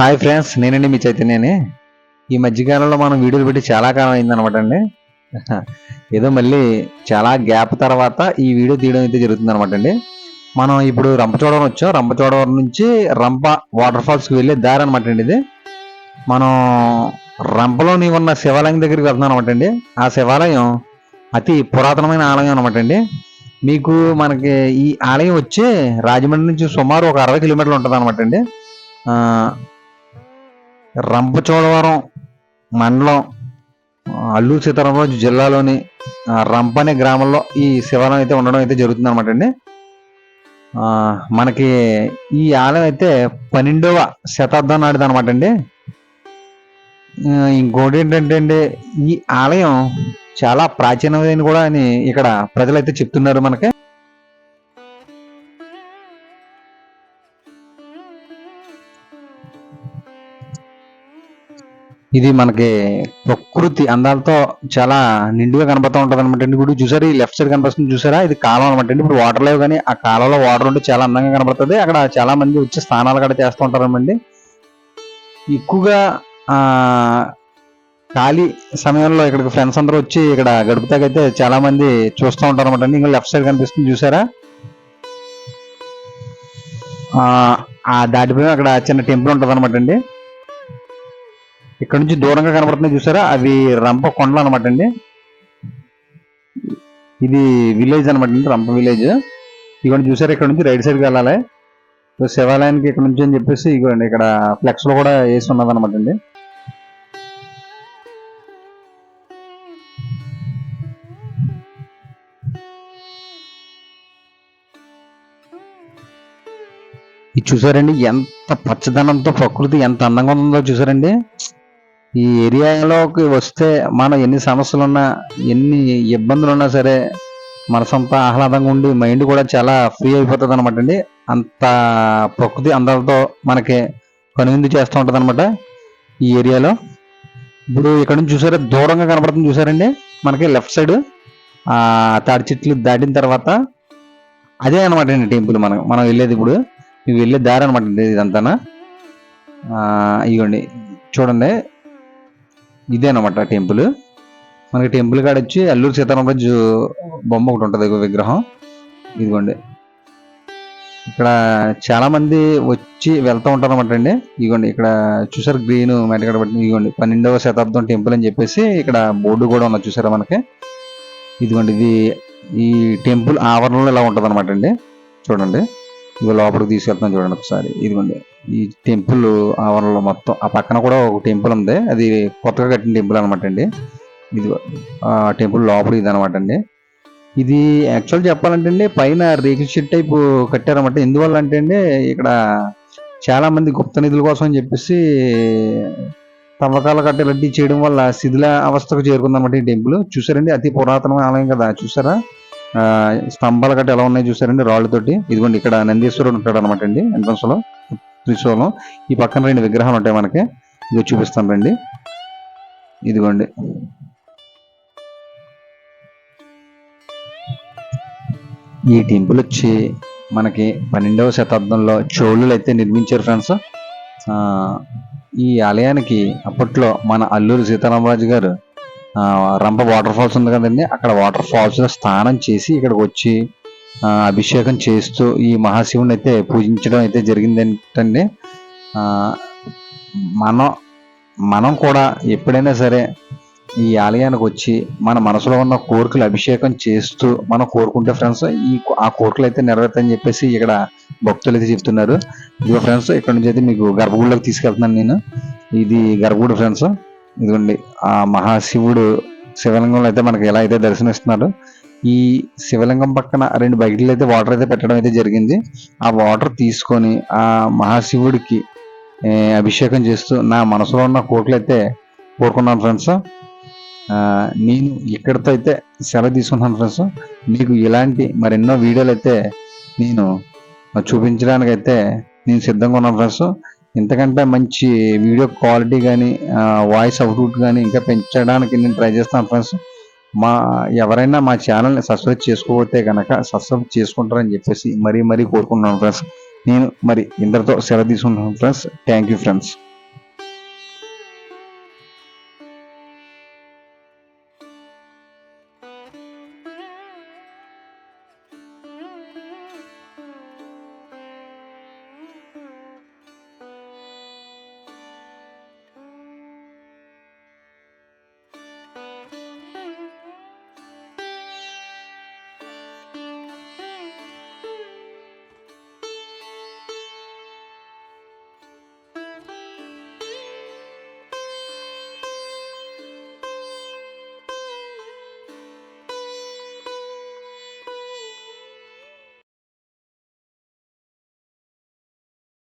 Hi friends నేనండి మీ చైతన్యని. ఈ మధ్యకాలంలో మనం వీడియోలు పెట్టి చాలా కాలం అయిందనమాట అండి. ఏదో మళ్ళీ చాలా గ్యాప్ తర్వాత ఈ వీడియో తీయడం అయితే జరుగుతుంది అనమాట అండి. మనం ఇప్పుడు రంపచోడవరం వచ్చాం. రంపచోడవరం నుంచి రంప వాటర్ ఫాల్స్కి వెళ్ళే దారి అనమాట అండి ఇది. మనం రంపలోని ఉన్న శివాలయం దగ్గరికి వెళ్తున్నాం అనమాట అండి. ఆ శివాలయం అతి పురాతనమైన ఆలయం అనమాట అండి. మీకు మనకి ఈ ఆలయం వచ్చి రాజమండ్రి నుంచి సుమారు ఒక అరవై కిలోమీటర్లు ఉంటుంది అనమాట అండి రంపచోడవరం మండలం అల్లూరు సీతారామరాజు జిల్లాలోని ఆ, రంప అనే గ్రామంలో ఈ శివాలయం అయితే ఉండడం అయితే జరుగుతుంది అనమాట అండి మనకి ఈ ఆలయం అయితే పన్నెండవ శతాబ్దం నాటిది అనమాట అండి ఇంకోటి ఏంటంటే అండి ఈ ఆలయం చాలా ప్రాచీనమైన కూడా అని ఇక్కడ ప్రజలైతే చెప్తున్నారు మనకి. ఇది మనకి ప్రకృతి అందాలతో చాలా నిండుగా కనబడుతూ ఉంటుంది అనమాట అండి. ఇప్పుడు చూసారు ఈ లెఫ్ట్ సైడ్ కనిపిస్తుంది చూసారా? ఇది కాలం అనమాట అండి. ఇప్పుడు వాటర్ లేవు కానీ ఆ కాలంలో వాటర్ ఉంటే చాలా అందంగా కనబడుతుంది అక్కడ చాలా మంది వచ్చి స్నానాలు కూడా చేస్తూ ఉంటారన్నమాట ఎక్కువగా ఖాళీ సమయంలో ఇక్కడికి ఫ్రెండ్స్ అందరూ వచ్చి ఇక్కడ గడుపుతాకైతే చాలా మంది చూస్తూ ఉంటారు అనమాట అండి. ఇంకా లెఫ్ట్ సైడ్ కనిపిస్తుంది చూసారా? ఆ, ఆ దాటిపోయి అక్కడ చిన్న టెంపుల్ ఉంటుంది అనమాట అండి. ఇక్కడ నుంచి దూరంగా కనబడుతున్నాయి చూసారా? అవి రంప కొండలు అనమాట అండి. ఇది విలేజ్ అనమాట అండి రంప విలేజ్. ఇదిగోండి చూసారా? ఇక్కడ నుంచి రైట్ సైడ్కి వెళ్ళాలి. సో శివాలయానికి ఇక్కడ నుంచి అని చెప్పేసి ఇదిగోండి ఇక్కడ ఫ్లెక్స్లో కూడా వేసి ఉన్నది అనమాట అండి. ఇది చూసారండి ఎంత పచ్చదనంతో ప్రకృతి ఎంత అందంగా ఉందో చూసారండి. ఈ ఏరియాలోకి వస్తే మనం ఎన్ని సమస్యలు ఉన్నా ఎన్ని ఇబ్బందులు ఉన్నా సరే మనసంతా ఆహ్లాదంగా ఉండి మైండ్ కూడా చాలా ఫ్రీ అయిపోతుంది అనమాట అండి. అంత ప్రకృతి అందాలతో మనకి కనువిందు చేస్తూ ఉంటుంది అనమాట ఈ ఏరియాలో. ఇప్పుడు ఇక్కడ నుంచి చూసారా దూరంగా కనబడుతుంది చూసారండి? మనకి లెఫ్ట్ సైడ్ ఆ తాడి చెట్లు దాటిన తర్వాత అదే అనమాట అండి టెంపుల్ మనం మనం వెళ్ళేది ఇప్పుడు. ఇవి వెళ్ళే దారి అనమాట అండి ఇదంతా ఇవ్వండి చూడండి. ఇదే అనమాట టెంపుల్. మనకి టెంపుల్ కాడ వచ్చి అల్లూరు సీతారామరాజు బొమ్మ ఒకటి ఉంటుంది విగ్రహం. ఇదిగోండి. ఇక్కడ చాలా మంది వచ్చి వెళ్తూ ఉంటారు అనమాట అండి. ఇదిగోండి ఇక్కడ చూసారు గ్రీన్ మెటగడ పట్టిన ఇదిగోండి పన్నెండవ శతాబ్దం టెంపుల్ అని చెప్పేసి ఇక్కడ బోర్డు కూడా ఉన్నది చూసారా మనకి? ఇదిగోండి ఇది ఈ టెంపుల్ ఆవరణలో ఇలా ఉంటుంది అనమాట అండి? చూడండి. ఇవి లోపలికి తీసుకెళ్తున్నాను చూడండి ఒకసారి. ఇదిగోండి. ఈ టెంపుల్ ఆవరణలో మొత్తం ఆ పక్కన కూడా ఒక టెంపుల్ ఉంది. అది కొత్తగా కట్టిన టెంపుల్ అనమాట అండి. ఇది ఆ టెంపుల్ లోపల ఇది అనమాట అండి. ఇది యాక్చువల్ చెప్పాలంటే అండి పైన రేకుల షెడ్ టైపు కట్టారన్నమాట. ఎందువల్ల అంటే అండి ఇక్కడ చాలా మంది గుప్త నిధుల కోసం అని చెప్పేసి తవ్వకాల కట్టెలడ్డీ చేయడం వల్ల శిథిల అవస్థకు చేరుకుందన్నమాట ఈ టెంపుల్. చూసారండి అతి పురాతనమైన ఆలయం కదా. చూసారా? స్తంభాలు గట్ట ఎలా ఉన్నాయి చూసారండి రాళ్ళతోటి? ఇదిగోండి ఇక్కడ నందీశ్వరుడు ఉంటాడు అనమాట అండి ఎంట్రన్స్లో త్రిశూలం. ఈ పక్కన రెండు విగ్రహాలు ఉంటాయి మనకి. ఇది చూపిస్తాను రండి. ఇదిగోండి. ఈ టెంపుల్ వచ్చి మనకి పన్నెండవ శతాబ్దంలో చోళులు అయితే నిర్మించారు ఫ్రెండ్స్ ఈ ఆలయానికి అప్పట్లో మన అల్లూరు సీతారామరాజు గారు రంప వాటర్ ఫాల్స్ ఉంది కదండి. అక్కడ వాటర్ ఫాల్స్లో స్నానం చేసి ఇక్కడికి వచ్చి అభిషేకం చేస్తూ ఈ మహాశివుని అయితే పూజించడం అయితే జరిగింది ఏంటండి మనం మనం కూడా ఎప్పుడైనా సరే ఈ ఆలయానికి వచ్చి మన మనసులో ఉన్న కోరికలు అభిషేకం చేస్తూ మనం కోరుకుంటే ఫ్రెండ్స్ ఈ ఆ కోరికలు అయితే నెరవేరుతాయని చెప్పేసి ఇక్కడ భక్తులు అయితే చెప్తున్నారు. ఇదిగో ఫ్రెండ్స్ ఇక్కడ నుంచి అయితే మీకు గర్భగుడిలోకి తీసుకెళ్తున్నాను నేను. ఇది గర్భగుడి ఫ్రెండ్స్ ఇదిగోండి ఆ మహాశివుడు శివలింగంలో అయితే మనకి ఎలా అయితే దర్శనమిస్తున్నారు ఈ శివలింగం పక్కన రెండు బకెట్లు అయితే వాటర్ అయితే పెట్టడం అయితే జరిగింది. ఆ వాటర్ తీసుకొని ఆ మహాశివుడికి అభిషేకం చేస్తూ నా మనసులో ఉన్న కోట్లు అయితే కోరుకున్నాను ఫ్రెండ్స్. నేను ఇక్కడితో అయితే సెలవు తీసుకున్నాను ఫ్రెండ్స్. మీకు ఇలాంటి మరెన్నో వీడియోలు అయితే నేను చూపించడానికైతే నేను సిద్ధంగా ఉన్నాను ఫ్రెండ్స్. ఇంతకంటే మంచి వీడియో క్వాలిటీ కానీ వాయిస్ అవుట్పుట్ కానీ ఇంకా పెంచడానికి నేను ట్రై చేస్తాను ఫ్రెండ్స్. మా ఎవరైనా మా ఛానల్ని సబ్స్క్రైబ్ చేసుకోకపోతే కనుక సబ్స్క్రైబ్ చేసుకుంటారని చెప్పేసి మరీ మరీ కోరుకుంటున్నాను ఫ్రెండ్స్. నేను మరి ఇందరితో సెలవు తీసుకుంటున్నాను ఫ్రెండ్స్. Thank you friends.